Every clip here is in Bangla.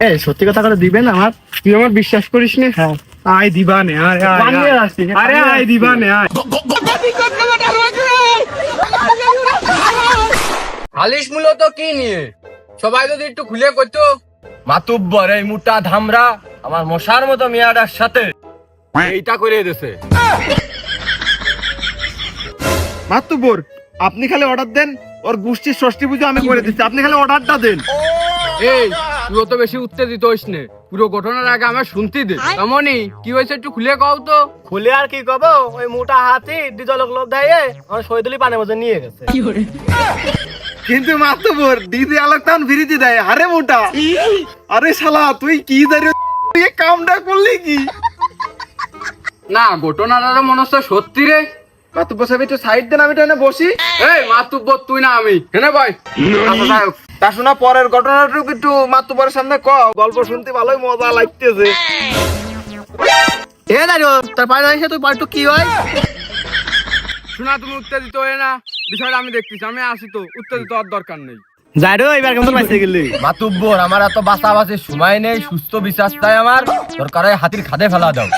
এ সত্যি কথা করে দিবেন আমার? তুই আমার বিশ্বাস করিস না? হ্যাঁ। আয় দিবা নে আরে আয়, আসছি, আরে আয় দিবা নে আয়। মূলত কি নিয়ে? সবাই যদি একটু খুলে করতো মাতুব্বর এই মোটা ধামরা আমার মশার মতো মেয়াটার সাথে এইটা করে দিছে। মাতুব্বর আপনি খালি অর্ডার দেন ওর গোষ্ঠীর ষষ্ঠী পুজো আমি করে দিচ্ছি। আপনি খালি অর্ডারটা দেন। এই তুই অত বেশি উত্তেজিত হইস নে। পুরো ঘটনার আগে আমার শুনতে দে। এমনই কি হয়েছে একটু খুলে কও তো। খুলে আর কি কব? ওই মোটা হাতি দিজলক লোভ দেয় আমার শহীদুলি পানে মধ্যে নিয়ে গেছে। কিন্তু মাতুব্বর দিদি আলোক টান ফিরিতে দেয়। আরে মোটা আরে শালা তুই কি দাঁড়িয়ে তুই কামটা করলি কি? না ঘটনাটা মনে হচ্ছে সত্যি রে। মাতুব্বর সাহেব একটু সাইড দেন আমি বসি। এই মাতুব্বর তুই না আমি। হ্যাঁ ভাই। তা শোনা পরের ঘটনাটুকু একটু সামনে ক গল্প শুনতে ভালোই মজা লাগতেছে। এ দাঁড়িয়ে তার পায়ে দাঁড়িয়ে তুই কি হয়? শোনা তুমি উত্তেজিত হয়ে না? বিষয়টা আমি দেখতেছি আমি আসি তো। উত্তেজিত হওয়ার দরকার নেই। যাই রে এবার কেমন পাইছে গেলি? মাতুব্বর আমার এত বাঁচাবাচির সময় নেই সুস্থ বিশ্বাস তাই আমার। দরকার হয় হাতির খাদে ফেলা দাও।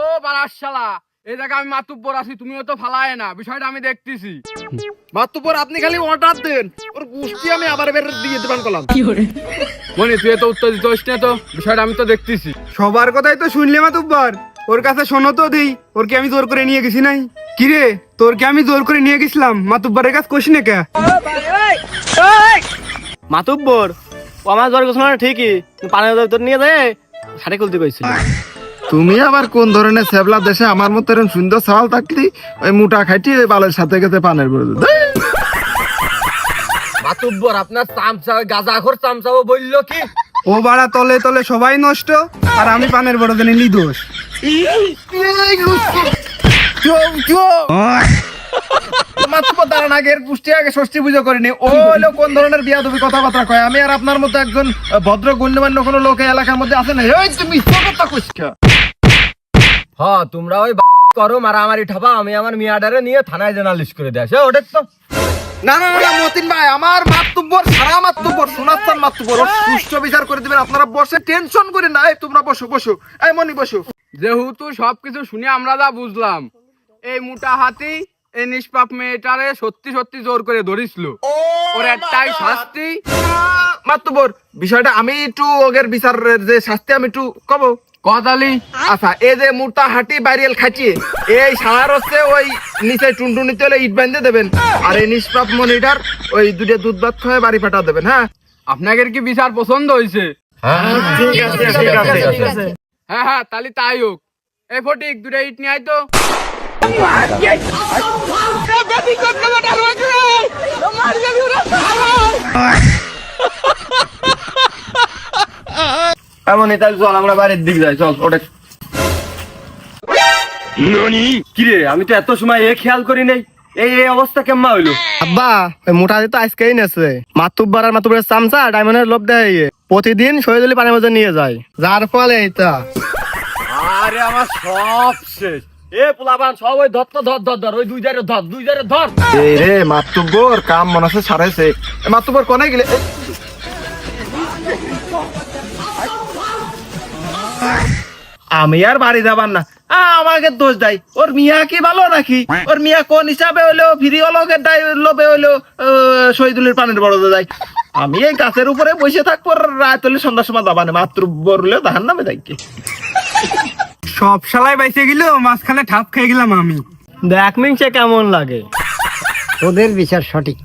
ও বারাস শালা এই জায়গায় আমি মাতুব্বর আছি তুমিও তো ফালায় না বিষয়টা আমি দেখতেছি। মাতুব্বর আপনি খালি অর্ডার দেন। ওর গোষ্ঠী আমি আবার বের দিয়ে দেবেন করলাম মনি তুই তো উত্তেজিত হইস না তো? বিষয়টা আমি তো দেখতেছি। সবার কথাই তো শুনলে মাতুব্বর। ওর কাছে শোনো তো দেই ওর কি আমি জোর করে নিয়ে গেছি নাই? কি রে তোর কি আমি জোর করে নিয়ে গেছিলাম? মাতুব্বরের কাছে কষি না কে? মাতুব্বর ও আমার জ্বর গোছনা ঠিকই। তুই পানের তোর নিয়ে যায় শাড়ি খুলতে কইছিল। তুমি আবার কোন ধরনের সেবলা দেশে আমার মতো এরকম সুন্দর সওয়াল থাকলি ওই মুটা খাইটি ওই বালের সাথে গেছে পানের বলে মাতুব্বর আপনার চামচা গাজাখোর চামচাও বলল কি? ও বাড়া তলে তলে সবাই নষ্ট আর আমি পানের বড় জানি দোষ মাত্র দাঁড়ান আগে এর পুষ্টি আগে ষষ্ঠী পুজো করিনি। ও হলো কোন ধরনের বিয়া তুমি কথাবার্তা কয়? আমি আর আপনার মতো একজন ভদ্র গণ্যমান্য কোনো লোক এলাকার মধ্যে আছে না? এই তুমি কথা হ তোমরা ওই করো মারামারি ঠাপা আমি আমার মিয়াডারে নিয়ে থানায় জার্নালিস্ট করে দেয়। সে ওটা তো। না না না, মতিন ভাই আমার মাতুব্বর সারা মাতুব্বর সোনাস্তান মাতুব্বর সুষ্ঠু বিচার করে দিবেন। আপনারা বসে টেনশন করে না। তোমরা বসো বসো। এই মনি বসো। যেহেতু সবকিছু শুনে আমরা যা বুঝলাম এই মোটা হাতি এই নিষ্পাপ মেয়েটারে সত্যি সত্যি জোর করে ধরিছিল। ওর একটাই শাস্তি। মাতুব্বর বিষয়টা আমি একটু ওগের বিচারের যে শাস্তি আমি একটু কব। কদালি আচ্ছা এই যে মোটা হাঁটি বাইরিয়াল খাটিয়ে এই সার হচ্ছে ওই নিচে টুনটুনিতে হলে ইট বাঁধতে দেবেন, আর এই নিষ্পাপ মনিটার ওই দুটো দুধ ভাত খাওয়া বাড়ি পাঠা দেবেন হ্যাঁ? আপনাদের কি বিচার পছন্দ হয়েছে? হ্যাঁ হ্যাঁ তাহলে তাই হোক। এই ফটিক দুটো ইট নিয়ে আয় তো। এমন তাহলে চল আমরা বাড়ির দিক যাই চল ওটা কিরে আমি তো এত সময় এ খেয়াল করি নাই। এই এই অবস্থা কেমন হইল? আব্বা মোটা তো আজকেই নেছে। মাতুব্বার আর মাতুব্বরের চামচা ডায়মন্ডের লোভ দেয় প্রতিদিন শহীদুলি পানের মধ্যে নিয়ে যায়। যার ফলে এইটা। আরে আমার সব শেষ। এ পোলাবান সব ওই ধর তো ধর ধর ধর ওই দুই জারে ধর দুই জারে ধর। এই রে মাতুব্বর কাম মনে আছে সারাইছে। এ, মাতুব্বর কোনে গেলে? এ, আমি আর বাড়ি যাবার না। আমাকে দোষ দেয়। ওর মিয়া কি ভালো নাকি? হ্যাঁ। ওর মিয়া কোন হিসাবে হইল ফিরিওলগের দায় লোভে হইল শহীদুলের পানির বড় দেয় আমি এই গাছের উপরে বসে থাকব রাত হলে সন্ধ্যার সময় দাবানে মাত্র বললেও তাহার নামে যাই সব শালাই বাইসে গেল মাঝখানে ঠাপ খেয়ে গেলাম আমি। দেখ সে কেমন লাগে। ওদের বিচার সঠিক।